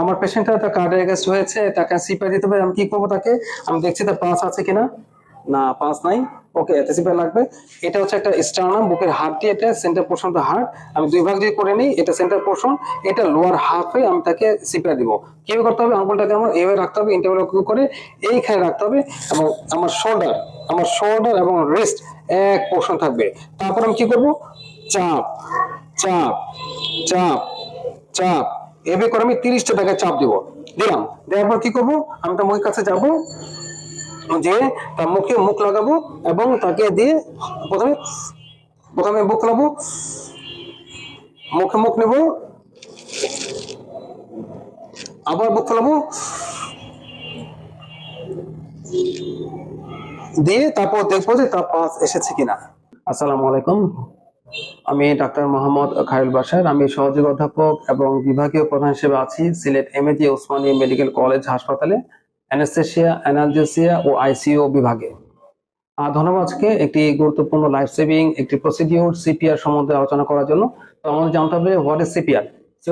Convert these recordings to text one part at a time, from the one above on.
আমার পেশেন্টটা তার cardiac arrest হয়েছে, তাকে সিপিআর দিতে হবে, আমি কি করব তাকে? আমি দেখছি তার পাঁচ আছে কিনা? না, পাঁচ নাই। ওকে এতে সিপিআর লাগবে। এটা হচ্ছে একটা স্টার্নাম বুকের হাড়টি এটা সেন্টার পোর্শন তো হার্ট আমি দুই ভাগ যদি করে নিই, এটা সেন্টার পোর্শন এটা লোয়ার হাফে আমি তাকে সিপিআর দিব। কীভাবে করতে হবে? আঙ্গুলটাকে আমার এভাবে রাখতে হবে ইন্টারভিউ করে এইখানে রাখতে হবে। এবং আমার শোল্ডার আমার শোল্ডার এবং রিস্ট এক পোর্শন থাকবে। তারপর আমি কি করব? চাপ চাপ চাপ চাপ। এভাবে করে আমি তিরিশটা জায়গায় চাপ দিব। দিলাম। দেওয়ার পর কি করব? আমি তার মুখের কাছে যাব, যে তার মুখে মুখ লাগাবো এবং তাকে দিয়ে প্রথমে প্রথমে মুখ লাগাবো, মুখে মুখ নেব, আবার মুখ ফেলাবো দিয়ে তারপর দেখব যে তার পাস এসেছে কিনা। আসসালামু আলাইকুম। আমি ডাক্তার মোহাম্মদ খায়রুল বাসার আমি সহযোগী অধ্যাপক এবং বিভাগীয় প্রধান হিসেবে আছি Sylhet MAG Osmani medical college হাসপাতালে অ্যানাস্থেশিয়া অ্যানালজেসিয়া ও আইসিইউ বিভাগে। ধন্যবাদ আজকে একটি গুরুত্বপূর্ণ লাইফ সেভিং একটি প্রসিডিউর সিপিআর সম্বন্ধে আলোচনা করার জন্য। তো আমাদের জানতে হবে হোয়াট ইজ সিপিআর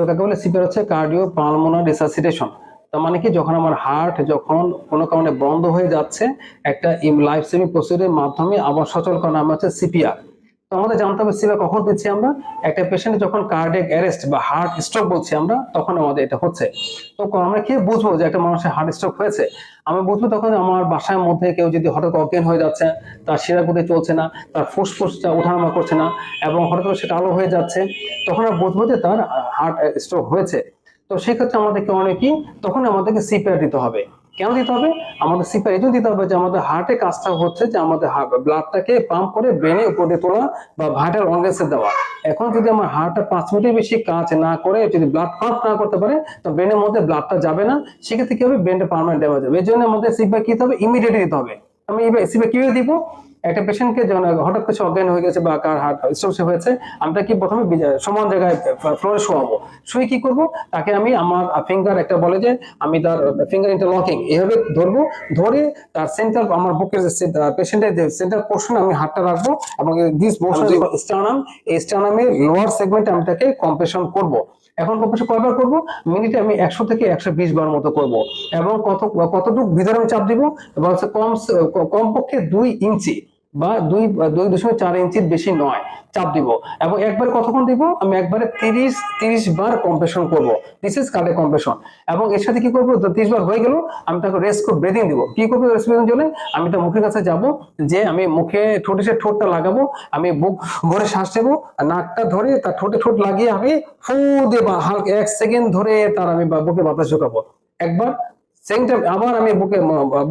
কাকে বলে সিপিআর হচ্ছে কার্ডিও পালমোনার রিসাসিটেশন তার মানে কি? যখন আমার হার্ট যখন কোনো কারণে বন্ধ হয়ে যাচ্ছে, একটা লাইফ সেভিং প্রসিডিউরের মাধ্যমে আবার সচল করার নাম হচ্ছে সিপিআর তো আমাদের জানতে হবে সিপিআর কখন দিচ্ছি আমরা? একটা পেশেন্ট যখন কার্ডিয়াক অ্যারেস্ট বা হার্ট স্ট্রোক বলছি আমরা, তখন আমাদের এটা হচ্ছে। তো আমরা কি বুঝব যে একটা মানুষের হার্ট স্ট্রোক হয়েছে? আমি বুঝব তখন আমার বাসার মধ্যে কেউ যদি হঠাৎ অজ্ঞান হয়ে যাচ্ছে, তার শিরাগুতি চলছে না, তার ফুসফুসটা ওঠানামা করছে না, এবং হঠাৎ করে সেটা আলো হয়ে যাচ্ছে, তখন আমরা বুঝব যে তার হার্ট স্ট্রোক হয়েছে। তো সেক্ষেত্রে আমাদেরকে অনেক কি তখন আমাদেরকে সিপিআর দিতে হবে। কেন দিতে হবে? আমাদের সিপার এই দিতে হবে যে আমাদের হার্টে কাজটা হচ্ছে যে আমাদের ব্লাডটাকে পাম্প করে ব্রেনে উপরে তোলা বা হার্টের অঙ্গেসে দেওয়া। এখন যদি আমার হার্টটা পাঁচ মিনিটের বেশি কাজ না করে, যদি ব্লাড পাম্প না করতে পারে, তো ব্রেনের মধ্যে ব্লাডটা যাবে না। সেক্ষেত্রে কি হবে? ব্রেনটা পারমানেন্ট ড্যামেজ হবে এই জন্য আমাদের সিপার কি দিতে হবে? ইমিডিয়েটলি দিতে হবে। আমি এবার সিপার কীভাবে দিব? একটা পেশেন্টকে যখন হঠাৎ কিছু অজ্ঞান হয়ে গেছে বা কার হার্ট স্ট্রোক হয়েছে আমি কি প্রথমে সমান জায়গায় ফ্লোরে শোয়াবো। শুয়ে কি করব? তাকে আমি আমার ফিঙ্গার একটা বলে যে আমি তার ফিঙ্গার ইন্টারলকিং এভাবে ধরবো ধরে তার সেন্টার আমার বুকের পেশেন্টের যে সেন্টার পোর্শন আমি হাতটা রাখব এবং দিস পোর্শন স্টার্নাম এই স্টার্নামের লোয়ার সেগমেন্টে আমি তাকে কম্প্রেশন করব। এখন কম্প্রেশন কয়বার করব? মিনিটে আমি একশো থেকে একশো বিশ বার মতো করব এবং কত কতটুকু ভিতরে আমি চাপ দিব? এবং হচ্ছে কম কমপক্ষে দুই ইঞ্চি। বা দুই দুই দশমিক চার ইঞ্চির বেশি নয়, চাপ দিব। এবং একবারে কতক্ষণ দিব? আমি একবারে তিরিশ তিরিশ বার কম্প্রেশন করব। দিস ইজ কার্ডে কম্প্রেশন এবং এর সাথে কি করব? তিরিশ বার হয়ে গেল, আমি তাকে রেস্ট করে ব্রেদিং দিব। কি করব রেস্ট ব্রেদিং জন্য? আমি তার মুখের কাছে যাব, যে আমি মুখে ঠোঁটে সে ঠোঁটটা লাগাবো, আমি বুক ভরে শ্বাস নেব নাকটা ধরে তার ঠোঁটে ঠোঁট লাগিয়ে আমি ফু দিয়ে বা হালকা এক সেকেন্ড ধরে তার আমি বুকে বাতাস ঢোকাবো। একবার সেকেন্ড আবার আমি বুকে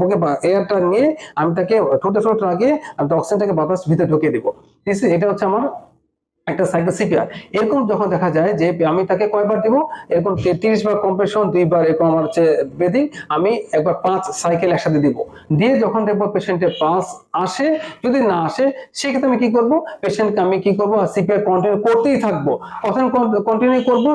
বুকে এয়ারটা নিয়ে আমি তাকে ঠোঁটে ঠোঁট লাগিয়ে আমি অক্সিজেনটাকে বাতাস ভিতরে ঢুকিয়ে দিব। এটা হচ্ছে আমার একটা সাইকেল সিপিআর এরকম যখন দেখা যায় যে আমি তাকে কয়বার দিব? এরকম তিরিশ বার কম্প্রেশন দুইবার এরকম আমার হচ্ছে ব্রেদিং আমি একবার পাঁচ সাইকেল একসাথে দিব। দিয়ে যখন দেখব পেশেন্টের পাঁচ আসে, যদি না আসে, সেক্ষেত্রে আমি কি করব? পেশেন্টকে আমি কি করব? সিপিআর কন্টিনিউ করতেই থাকব। কখন কন্টিনিউ করব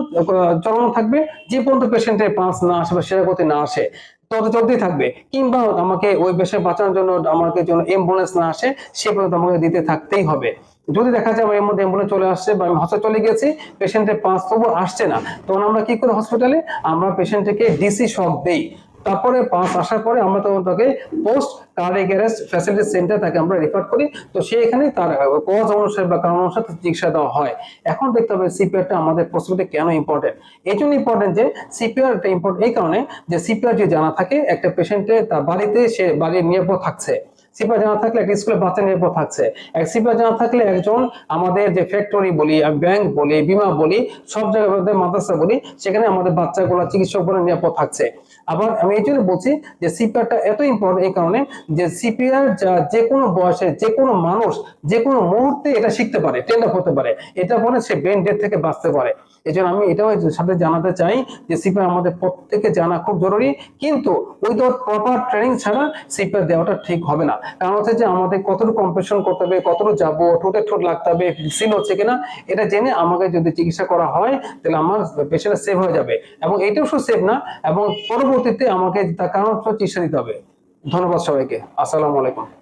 চলমান থাকবে। যে পর্যন্ত পেশেন্টের পাঁচ না আসে বা সেরা না আসে তত চলতেই থাকবে। কিংবা আমাকে ওই পেশেন্ট বাঁচানোর জন্য আমাকে জন্য অ্যাম্বুলেন্স না আসে, সে পর্যন্ত আমাকে দিতে থাকতেই হবে। যদি দেখা যায় এর মধ্যে অ্যাম্বুলেন্স চলে আসছে বা আমি হসপিটালে চলে গেছি পেশেন্টের পাঁচ তবু আসছে না, তখন আমরা কি করি হসপিটালে আমরা পেশেন্টকে ডিসি শক দেই। তারপরে পাঁচ আসার পরে আমরা তখন তাকে post cardiac arrest facility centre তাকে আমরা রেফার করি। তো সে এখানে তার কজ অনুসারে বা কারণ অনুসারে চিকিৎসা দেওয়া হয়। এখন দেখতে হবে সিপিআরটা আমাদের প্রস্তুতি কেন ইম্পর্টেন্ট এই জন্য ইম্পর্টেন্ট যে সিপিআরটা ইম্পর্টেন্ট এই কারণে যে সিপিআর যদি জানা থাকে, একটা পেশেন্টে তার বাড়িতে সে বাড়ির নিরাপদ থাকছে। সিপিআর জানা থাকলে একটা স্কুলে বাচ্চা নিরাপদ থাকছে। এক সিপিআর জানা থাকলে একজন আমাদের যে ফ্যাক্টরি বলি ব্যাংক বলি, বিমা বলি, সব জায়গায় মাদ্রাসা বলি, সেখানে আমাদের বাচ্চাগুলো চিকিৎসক বলে নিরাপদ থাকছে। আবার আমি এই জন্য বলছি যে সিপিআরটা এত ইম্পর্টেন্ট এই কারণে যে সিপিআর যা যে কোনো বয়সে যে কোনো মানুষ যে কোনো মুহূর্তে এটা শিখতে পারে ট্রেন্ড আপ হতে পারে। এটা বলে সে ব্রেন ডেথ থেকে বাঁচতে পারে। এই জন্য আমি এটাও সাথে জানাতে চাই যে সিপিআর আমাদের প্রত্যেকে জানা খুব জরুরি, কিন্তু উইদাউট প্রপার ট্রেনিং ছাড়া সিপিআর দেওয়াটা ঠিক হবে না। কারণ হচ্ছে যে আমাদের কতটুকু কম্প্রেশন করতে হবে, কতটুকু যাব, ঠোঁটে ঠোঁট লাগতে হবে সিল হচ্ছে কিনা, এটা জেনে আমাকে যদি চিকিৎসা করা হয়, তাহলে আমার পেশেন্ট সেভ হয়ে যাবে। এবং এটাও শুধু সেভ না, এবং পরবর্তীতে আমাকে তার কারণ চিকিৎসা দিতে হবে। ধন্যবাদ সবাইকে। আসসালামু আলাইকুম।